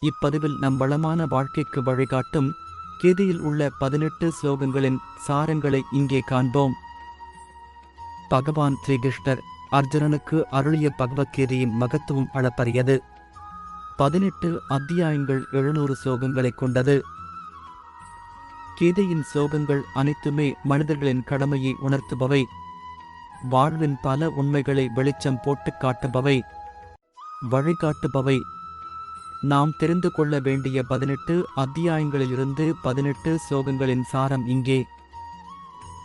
இப்பதிவில் நம் வளமான வாழ்க்கைக்கு வழிகாட்டும் கீதையில் உள்ள பதினெட்டு ஸ்லோகங்களின் சாரங்களை இங்கே காண்போம். பகவான் ஸ்ரீகிருஷ்ணர் அர்ஜுனனுக்கு அருளிய பகவத்கீதையின் மகத்துவம் அளப்பரியது. பதினெட்டு அத்தியாயங்கள் எழுநூறு ஸ்லோகங்களைக் கொண்டது. கீதையின் சோகங்கள் அனைத்துமே மனிதர்களின் கடமையை உணர்த்துபவை. வாழ்வின் பல உண்மைகளை வெளிச்சம் போட்டுக் காட்டுபவை. வழிகாட்டுபவை. நாம் தெரிந்து கொள்ள வேண்டிய பதினெட்டு அத்தியாயங்களிலிருந்து பதினெட்டு ஸ்லோகங்களின் சாரம் இங்கே.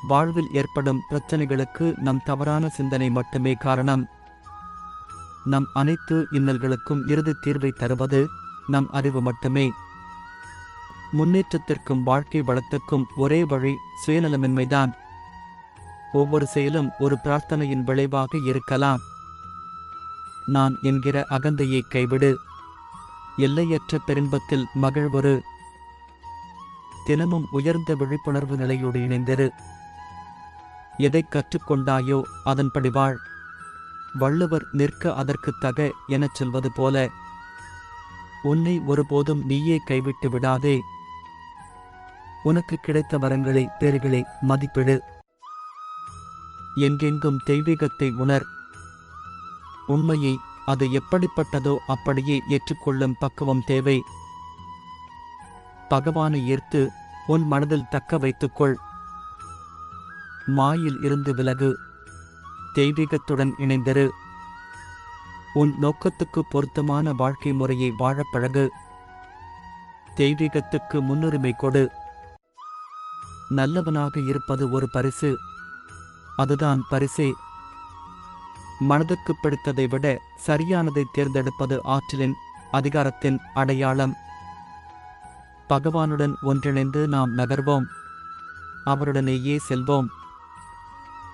வாழ்வில் ஏற்படும் பிரச்சனைகளுக்கு நம் தவறான சிந்தனை மட்டுமே காரணம். நம் அனைத்து இன்னல்களுக்கும் இறுதி தீர்வை தருவது நம் அறிவு மட்டுமே. முன்னேற்றத்திற்கும் வாழ்க்கை வளத்துக்கும் ஒரே வழி சுயநலமின்மைதான். ஒவ்வொரு செயலும் ஒரு பிரார்த்தனையின் விளைவாக இருக்கலாம். நான் என்கிற அகந்தையை கைவிடு. எல்லையற்ற பெருன்பத்தில் மகிழ்வரு தினமும் உயர்ந்த விழிப்புணர்வு நிலையோடு இணைந்திரு. எதைக் கற்றுக்கொண்டாயோ அதன்படி வாழ். வள்ளுவர் நிற்க அதற்குத் தக எனச் சொல்வது போல உன்னை ஒருபோதும் நீயே கைவிட்டு விடாதே. உனக்கு கிடைத்த வரங்களை பேர்களை மதிப்பிடு. எங்கெங்கும் தெய்வீகத்தை உணர். உண்மையை அது எப்படிப்பட்டதோ அப்படியே ஏற்றுக்கொள்ளும் பக்குவம் தேவை. பகவானை ஈர்த்து உன் மனதில் தக்க வைத்துக்கொள். மாயில் இருந்து விலகு. தெய்வீகத்துடன் இணைந்திரு. உன் நோக்கத்துக்கு பொருத்தமான வாழ்க்கை முறையை வாழப் பழகு. தெய்வீகத்துக்கு முன்னுரிமை கொடு. நல்லவனாக இருப்பது ஒரு பரிசு. அதுதான் பரிசே. மனதுக்கு பிடித்ததை விட சரியானதை தேர்ந்தெடுப்பது ஆற்றலின் அதிகாரத்தின் அடையாளம். பகவானுடன் ஒன்றிணைந்து நாம் நகர்வோம். அவருடனேயே செல்வோம்.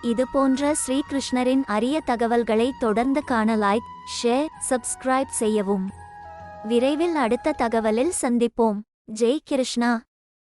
இது போன்ற ஸ்ரீகிருஷ்ணரின் அரிய தகவல்களை தொடர்ந்து காண லைக் ஷேர் சப்ஸ்கிரைப் செய்யவும். விரைவில் அடுத்த தகவலில் சந்திப்போம். ஜெய் கிருஷ்ணா.